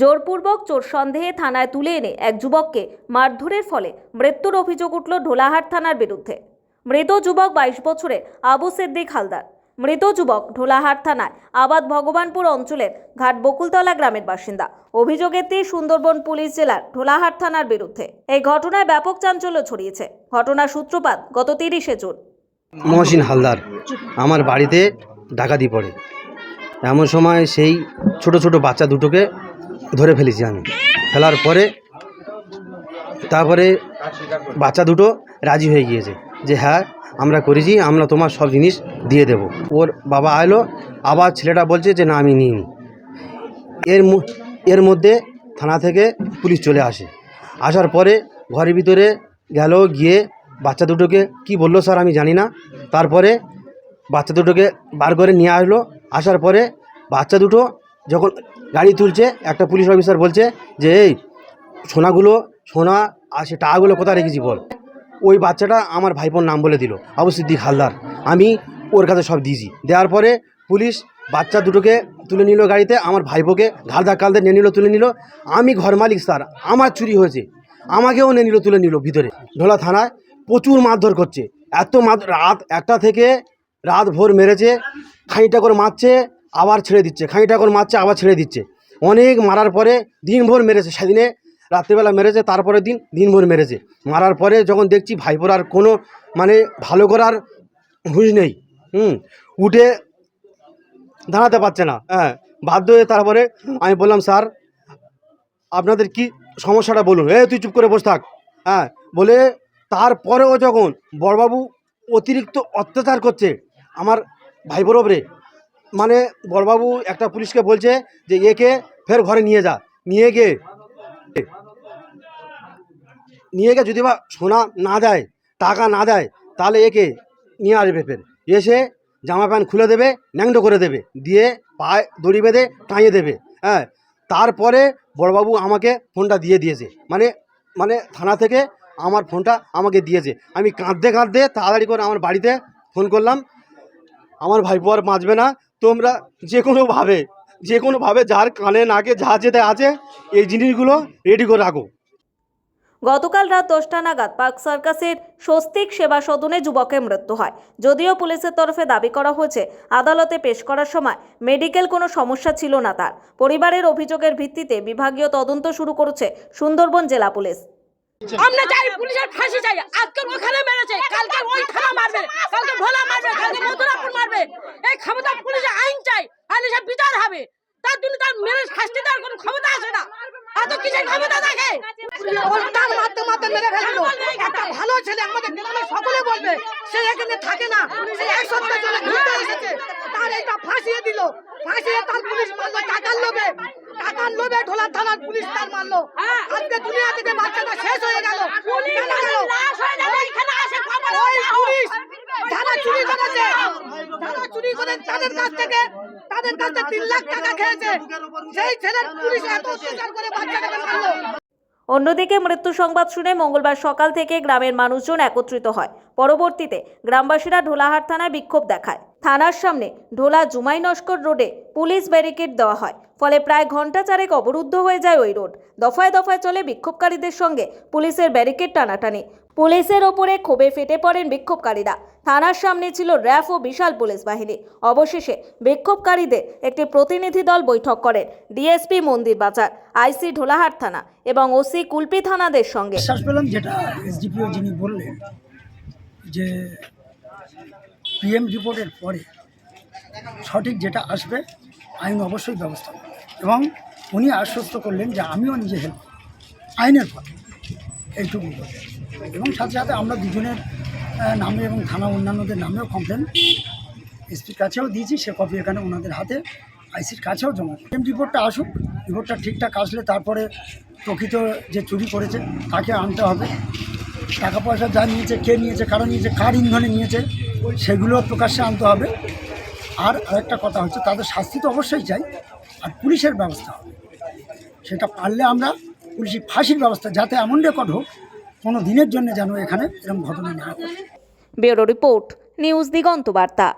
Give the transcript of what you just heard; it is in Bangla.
জোরপূর্বক চোর সন্দেহে থানায় তুলে এনে এক যুবককে মারধরের ফলে মৃত্যুর অভিযোগ উঠল ঢোলাহাট থানার বিরুদ্ধে। মৃত যুবক বাইশ বছরের আবু সিদ্দিক হালদার। মৃত যুবক ঢোলাহাট থানায় আবাদ ভগবানপুর অঞ্চলের ঘাট বকুলতলা গ্রামের বাসিন্দা। অভিযোগের তীর সুন্দরবন পুলিশ জেলার ঢোলাহাট থানার বিরুদ্ধে। এই ঘটনায় ব্যাপক চাঞ্চল্য ছড়িয়েছে। ঘটনার সূত্রপাত গত তিরিশে জুন। মহসিন হালদার আমার বাড়িতে ডাকাতি পড়ে। এমন সময় সেই ছোট ছোট বাচ্চা দুটোকে ধরে ফেলেছি আমি। ফেলার পরে তারপরে বাচ্চা দুটো রাজি হয়ে গিয়েছে যে হ্যাঁ আমরা করেছি, আমরা তোমার সব জিনিস দিয়ে দেব। ওর বাবা আলো আবার ছেলেটা বলছে যে না, আমি নিইনি। এর এর মধ্যে থানা থেকে পুলিশ চলে আসে। আসার পরে ঘরের ভিতরে গেল, গিয়ে বাচ্চা দুটোকে কি বলল স্যার আমি জানি না। তারপরে বাচ্চা দুটোকে বার করে নিয়ে আসলো। আসার পরে বাচ্চা দুটো যখন গাড়ি তুলছে, একটা পুলিশ অফিসার বলছে যে, এই, সোনাগুলো, সোনা আর সে টাকাগুলো কোথায় রেখেছি বল? ওই বাচ্চাটা আমার ভাইপোর নাম বলে দিল, আবু সিদ্দিক হালদার। আমি ওর কাছে সব দিয়েছি। দেওয়ার পরে পুলিশ বাচ্চা দুটোকে তুলে নিল গাড়িতে, আমার ভাইপোকে ঘাড় ধাক্কালতে নিয়ে নিল, তুলে নিল। আমি ঘর মালিক, স্যার, আমার চুরি হয়েছে। আমাকেও নিয়ে নিল, তুলে নিল ভিতরে। ঢোলা থানায় প্রচুর মারধর করছে। এত মার, রাত একটা থেকে রাত ভোর মেরেছে, খানিকটা করে মারছে আবার ছেড়ে দিচ্ছে খানিকটা করে মারছে, আবার ছেড়ে দিচ্ছে। অনেক মারার পরে দিনভর মেরেছে সেদিনে, রাত্রিবেলা মেরেছে তারপরে দিন দিনভর মেরেছে। মারার পরে যখন দেখছি ভাইপোর আর কোনো মানে ভালো করার হুঁশ নেই, হুম, উঠে দাঁড়াতে পারছে না হ্যাঁ বাধ্য হয়ে তারপরে আমি বললাম, স্যার, আপনাদের কি সমস্যাটা বলুন? এ, তুই চুপ করে বসে থাক। হ্যাঁ বলে তারপরেও যখন বড়বাবু অতিরিক্ত অত্যাচার করছে, আমার ভাই বরবরে মানে বড়বাবু একটা পুলিশকে বলছে যে একে ফের ঘরে নিয়ে যা, নিয়ে গিয়ে নিয়ে গিয়ে যদি বা সোনা না দেয়, টাকা না দেয়, তাহলে একে নিয়ে আসবে ফের। এসে জামা প্যান্ট খুলে দেবে, ন্যাংটো করে দেবে, দিয়ে পায়ে দড়ি বেঁধে টাঙিয়ে দেবে হ্যাঁ। তারপরে বড়বাবু আমাকে ফোনটা দিয়ে দিয়েছে। মানে মানে থানা থেকে আমার ফোনটা আমাকে দিয়েছে। আমি কাঁদতে কাঁদতে তাড়াতাড়ি করে আমার বাড়িতে ফোন করলাম। আমার ভাইপো আর বাঁচবে না। তোমরা যে কোনোভাবে যে কোনোভাবে যার কানে নাকে যা যেতে আছে এই জিনিসগুলো রেডি করে রাখো। গতকাল রাত দশটা নাগাদ পার্ক সার্কাসের স্বস্তিক সেবা সদনে যুবকের মৃত্যু হয়। যদিও পুলিশের তরফে দাবি করা হয়েছে আদালতে পেশ করার সময় মেডিকেল কোনো সমস্যা ছিল না তার। পরিবারের অভিযোগের ভিত্তিতে বিভাগীয় তদন্ত শুরু করেছে সুন্দরবন জেলা পুলিশ। আমরা চাই পুলিশের ফাঁসি চাই। আজকে ওখানে মেরেছে কালকে ওই থানা মারবে কালকে ভোলা মারবে কালকে মথুরাপুর মারবে। এই ক্ষমতা পুলিশের আইন চাই আইন সব বিচার হবে তার জন্য তার মেরে শাস্তি দেওয়ার কোনো ক্ষমতা আছে না এত কিসের ক্ষমতা থাকে তার মারতে মারতে মেরে ফেলছিল একটা ভালো ছেলে আমাদের গ্রামে সকলে বলবে সে এখানে থাকে না সে এক সপ্তাহ চলে ঘুরতে এসেছে। তার এটা ফাঁসিয়ে দিল। ফাঁসিয়ে তার পুলিশ মারলো টাকার লোভে। টাকার লোভে ঢোলা থানার পুলিশ তার মারলো। আজকে দুনিয়া থেকে বাচ্চাটা শেষ হয়ে গেল? পুলিশ যারা চুরি করেছে যারা চুরি করে তাদের কাছ থেকে তাদের কাছে তিন লাখ টাকা খেয়েছে। সেই ছেলের পুলিশ এত অত্যাচার করে বাচ্চাটাকে মারলো অন্যদিকে মৃত্যু সংবাদ শুনে মঙ্গলবার সকাল থেকে গ্রামের মানুষজন একত্রিত হয়। পরবর্তীতে গ্রামবাসীরা ঢোলাহাট থানায় বিক্ষোভ দেখায়। থানার সামনে ঢোলা জুমাই নস্কর রোডে পুলিশ ব্যারিকেড দেওয়া হয়। ফলে প্রায় ঘণ্টা চারেক অবরুদ্ধ হয়ে যায় ওই রোড। দফায় দফায় চলে বিক্ষোভকারীদের সঙ্গে পুলিশের ব্যারিকেড টানাটানি। পুলিশের ওপরে ক্ষোভে ফেটে পড়েন বিক্ষোভকারীরা। থানার সামনে ছিল র্যাফ ও বিশাল পুলিশ বাহিনী। অবশেষে বিক্ষোভকারীদের একটি প্রতিনিধি দল বৈঠক করেন ডিএসপি মন্দির বাজার, আইসি ঢোলাহাট থানা এবং ওসি কুলপি থানাদের সঙ্গে। যেটা যিনি বললেন যে পিএম রিপোর্টের পরে সঠিক যেটা আসবে, আইন অবশ্যই ব্যবস্থা এবং উনি আশ্বস্ত করলেন যে আমিও নিজে হেল্প আইনের পথে এইটুকু এবং সাথে সাথে আমরা দুজনের নামে এবং থানা অন্যান্যদের নামেও কমপ্লেন এসপির কাছেও দিয়েছি, সে কপি এখানে ওনাদের হাতে আইসির কাছেও জমা পিএম রিপোর্টটা আসুক রিপোর্টটা ঠিকঠাক আসলে তারপরে প্রকৃত যে চুরি করেছে, তাকে আনতে হবে। টাকা পয়সা যা নিয়েছে, কে নিয়েছে, কারও নিয়েছে, কার ইন্ধনে নিয়েছে সেগুলো প্রকাশ্যে আনতে হবে। আর আরেকটা কথা হচ্ছে, তাদের শাস্তি তো অবশ্যই চাই, আর পুলিশের ব্যবস্থা হবে। সেটা পারলে আমরা পুলিশি ফাঁসির ব্যবস্থা, যাতে এমন রেকর্ড হোক, কোনো দিনের জন্য যেন এখানে এরকম ঘটনা না ঘটে। ব্যুরো রিপোর্ট, নিউজ দিগন্ত বার্তা।